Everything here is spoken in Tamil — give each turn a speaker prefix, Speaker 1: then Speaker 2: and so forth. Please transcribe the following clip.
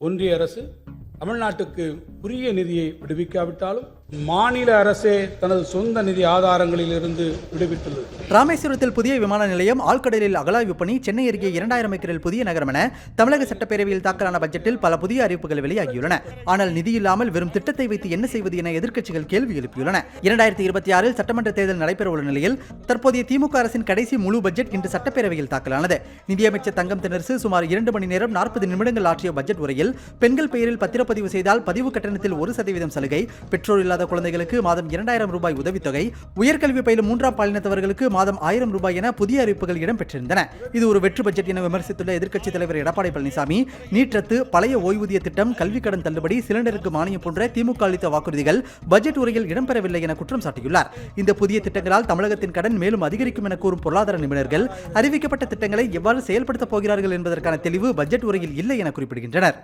Speaker 1: ஒன்றிய அரசு தமிழ்நாட்டுக்கு உரிய நிதியை விடுவிக்காவிட்டாலும் மாநில அரசே தனது சொந்த நிதி ஆதாரங்களில் இருந்து விடுவித்துள்ளது.
Speaker 2: ராமேஸ்வரத்தில் புதிய விமான நிலையம் ஆழ்கடலில் அகலாய்வு பணி சென்னை அருகே இரண்டாயிரம் ஏக்கரில் புதிய நகரம் என தமிழக சட்டப்பேரவையில் தாக்கலான பட்ஜெட்டில் பல புதிய அறிவிப்புகள் வெளியாகியுள்ளன. ஆனால் நிதி இல்லாமல் வெறும் திட்டத்தை வைத்து என்ன செய்வது என எதிர்க்கட்சிகள் கேள்வி எழுப்பியுள்ளன. இரண்டாயிரத்தி இருபத்தி ஆறில் சட்டமன்ற தேர்தல் நடைபெறவுள்ள நிலையில் தற்போதைய திமுக அரசின் கடைசி முழு பட்ஜெட் இன்று சட்டப்பேரவையில் தாக்கலானது. நிதியமைச்சர் தங்கம் தென்னரசு சுமார் இரண்டு மணி நேரம் நாற்பது நிமிடங்கள் ஆற்றிய பட்ஜெட் உரையில் பெண்கள் பெயரில் பத்திரப்பதிவு செய்தால் பதிவு கட்டணத்தில் ஒரு சதவீதம் சலுகை. பெற்றோர் இல்லாத குழந்தைகளுக்கு மாதம் இரண்டாயிரம் ரூபாய் உதவித்தொகை. உயர்கல்வி பயிலும் மூன்றாம் பாலினத்தவர்களுக்கு மாதம் ஆயிரம் ரூபாய் என புதிய அறிவிப்புகள் இடம்பெற்றிருந்தன. இது ஒரு வெற்று பட்ஜெட் என விமர்சித்துள்ள எதிர்க்கட்சித் தலைவர் எடப்பாடி பழனிசாமி நீற்றத்து பழைய ஓய்வூதிய திட்டம் கல்வி கடன் தள்ளுபடி சிலிண்டருக்கு மானியம் போன்ற திமுக அளித்த வாக்குறுதிகள் பட்ஜெட் உரையில் இடம்பெறவில்லை என குற்றம் சாட்டியுள்ளார். இந்த புதிய திட்டங்களால் தமிழகத்தின் கடன் மேலும் அதிகரிக்கும் என கூறும் பொருளாதார நிபுணர்கள் அறிவிக்கப்பட்ட திட்டங்களை எவ்வாறு செயல்படுத்தப் போகிறார்கள் என்பதற்கான தெளிவு பட்ஜெட் உரையில் இல்லை என குறிப்பிடுகின்றனர்.